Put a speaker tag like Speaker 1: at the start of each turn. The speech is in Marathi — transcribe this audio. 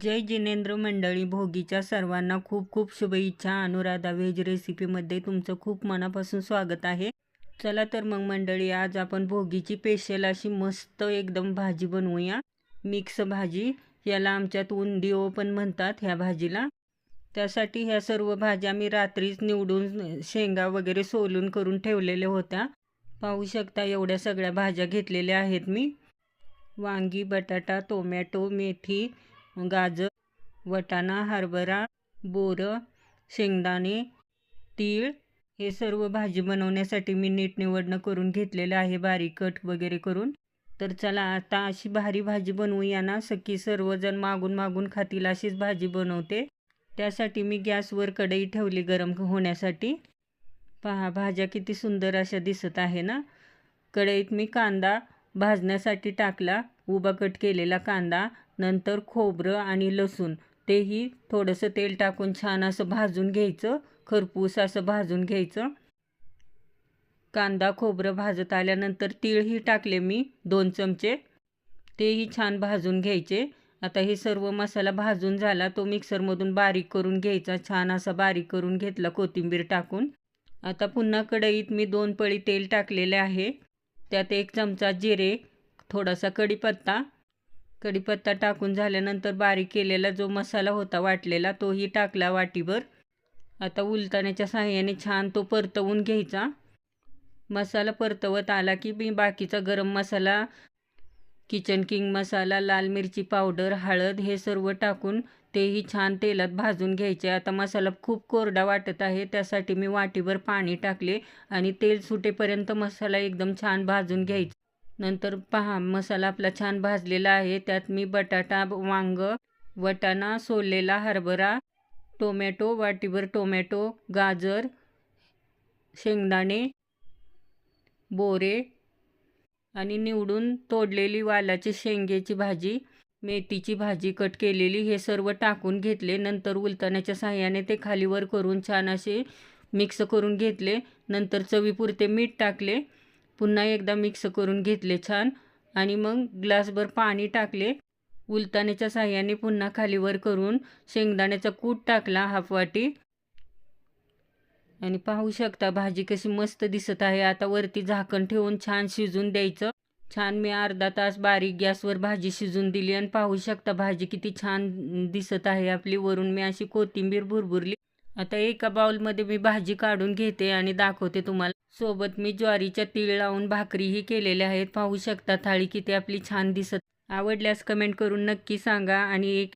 Speaker 1: जय जिनेंद्र मंडळी भोगीच्या सर्वांना खूप खूप शुभेच्छा. अनुराधा व्हेज रेसिपीमध्ये तुमचं खूप मनापासून स्वागत आहे. चला तर मग मंडळी आज आपण भोगीची पेशल अशी मस्त एकदम भाजी बनवूया. मिक्स भाजी याला आमच्यात उंदिओ पण म्हणतात ह्या भाजीला. त्यासाठी ह्या सर्व भाज्या मी रात्रीच निवडून शेंगा वगैरे सोलून करून ठेवलेल्या होत्या. पाहू शकता एवढ्या सगळ्या भाज्या घेतलेल्या आहेत मी. वांगी बटाटा टोमॅटो मेथी गाजर वटाणा हरभरा बोरं शेंगदाणे तीळ हे सर्व भाजी बनवण्यासाठी मी नीट निवडणं करून घेतलेलं आहे. बारीक कट वगैरे करून. तर चला आता अशी भारी भाजी बनवूया ना. सखी सर्वजण मागून मागून खातील अशीच भाजी बनवते. त्यासाठी मी गॅसवर कढई ठेवली गरम होण्यासाठी. पहा भाज्या किती सुंदर अशा दिसत आहे ना. कढईत मी कांदा भाजण्यासाठी टाकला उभा कट केलेला कांदा. नंतर खोबरं आणि लसूण तेही थोडंसं तेल टाकून छान असं भाजून घ्यायचं खरपूस असं भाजून घ्यायचं. कांदा खोबरं भाजत आल्यानंतर तीळही टाकले मी दोन चमचे. तेही छान भाजून घ्यायचे. आता हे सर्व मसाला भाजून झाला तो मिक्सरमधून बारीक करून घ्यायचा छान असा बारीक करून घेतला कोथिंबीर टाकून. आता पुन्हा कढईत मी दोन पळी तेल टाकलेले आहे. त्यात एक चमचा जिरे थोडासा कढीपत्ता कढीपत्ता टाकून झाल्यानंतर बारीक केलेला जो मसाला होता वाटलेला तोही टाकला वाटीभर. आता उलताण्याच्या साह्याने छान तो परतवून घ्यायचा. मसाला परतवत आला की मी बाकीचा गरम मसाला किचन किंग मसाला लाल मिरची पावडर हळद हे सर्व टाकून तेही छान तेलात भाजून घ्यायचे. आता मसाला खूप कोरडा वाटत आहे त्यासाठी मी वाटीभर पाणी टाकले आणि तेल सुटेपर्यंत मसाला एकदम छान भाजून घ्यायचा. नंतर पहा मसाला आपला छान भाजलेला आहे. त्यात मी बटाटा वांग वटाणा सोललेला हरभरा टोमॅटो वाटीभर टोमॅटो गाजर शेंगदाणे बोरे आणि निवडून तोडलेली वालाची शेंगेची भाजी मेथीची भाजी कट केलेली हे सर्व टाकून घेतले. नंतर उलताण्याच्या साह्याने ते खालीवर करून छान असे मिक्स करून घेतले. नंतर चवीपुरते मीठ टाकले. पुन्हा एकदा मिक्स करून घेतले छान. आणि मग ग्लासभर पाणी टाकले. उलताण्याच्या साह्याने पुन्हा खालीवर करून शेंगदाण्याचा कूट टाकला हाफ वाटी. आणि पाहू शकता भाजी कशी मस्त दिसत आहे. आता वरती झाकण ठेवून छान शिजून द्यायचं. छान मी अर्धा तास बारीक गॅसवर भाजी शिजून दिली. आणि पाहू शकता भाजी किती छान दिसत आहे. आपली वरून मी अशी कोथिंबीर भुरभुरली. आता एका बाउलमध्ये मी भाजी काढून घेते आणि दाखवते तुम्हाला. सोबत मी ज्वारीच्या तीळ लावून भाकरीही केलेल्या आहेत. पाहू शकता थाळी किती आपली छान दिसत. आवडल्यास कमेंट करून नक्की सांगा आणि एक